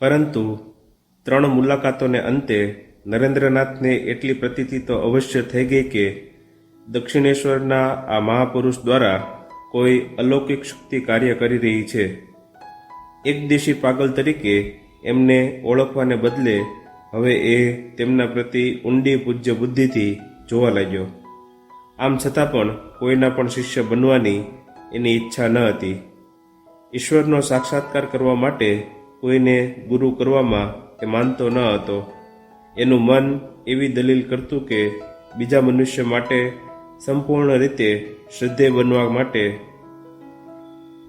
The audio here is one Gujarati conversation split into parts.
પરંતુ ત્રણ મુલાકાતોને અંતે નરેન્દ્રનાથને એટલી પ્રતીતિ તો અવશ્ય થઈ ગઈ કે દક્ષિણેશ્વરના આ મહાપુરુષ દ્વારા કોઈ અલૌકિક શક્તિ કાર્ય કરી રહી છે. એકદેશી પાગલ તરીકે એમને ઓળખવાને બદલે હવે એ તેમના પ્રતિ ઊંડી પૂજ્ય બુદ્ધિથી જોવા લાગ્યો. આમ છતાં પણ કોઈના પણ શિષ્ય બનવાની એની ઈચ્છા ન હતી. ઈશ્વરનો સાક્ષાત્કાર કરવા માટે કોઈને ગુરુ કરવામાં એ માનતો ન હતો. એનું મન એવી દલીલ કરતું કે બીજા મનુષ્ય માટે સંપૂર્ણ રીતે શ્રદ્ધેય બનવા માટે.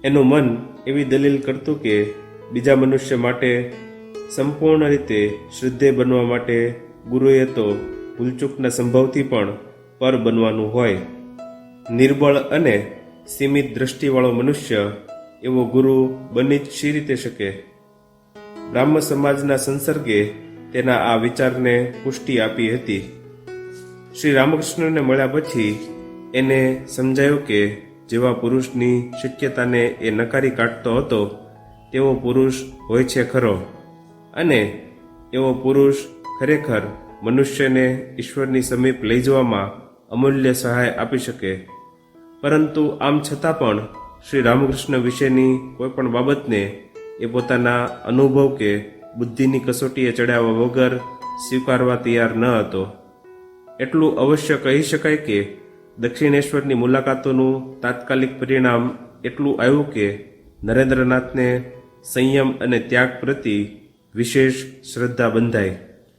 એનું મન એવી દલીલ કરતું કે બીજા મનુષ્ય માટે સંપૂર્ણ રીતે શ્રદ્ધેય બનવા માટે ગુરુએ તો ભૂલચૂકના સંભવથી પણ પર બનવાનું હોય. નિર્બળ અને સીમિત દ્રષ્ટિવાળો મનુષ્ય એવો ગુરુ બની જ શી રીતે શકે? બ્રાહ્મ સમાજના સંસર્ગે તેના આ વિચારને પુષ્ટિ આપી હતી. શ્રી રામકૃષ્ણને મળ્યા પછી એને સમજાયું કે જેવા પુરુષની શક્યતાને એ નકારી કાઢતો હતો, તેવો પુરુષ હોય છે ખરો. અને એવો પુરુષ ખરેખર મનુષ્યને ઈશ્વરની સમીપ લઈ જવામાં અમૂલ્ય સહાય આપી શકે. પરંતુ આમ છતાં પણ શ્રી રામકૃષ્ણ વિશેની કોઈ પણ બાબતને એ પોતાના અનુભવ કે બુદ્ધિની કસોટીએ ચડાવવા વગર સ્વીકારવા તૈયાર ન હતો. એટલું અવશ્ય કહી શકાય કે દક્ષિણેશ્વરની મુલાકાતોનું તાત્કાલિક પરિણામ એટલું આવ્યું કે નરેન્દ્રનાથને સંયમ અને ત્યાગ પ્રતિ વિશેષ શ્રદ્ધા બંધાઈ.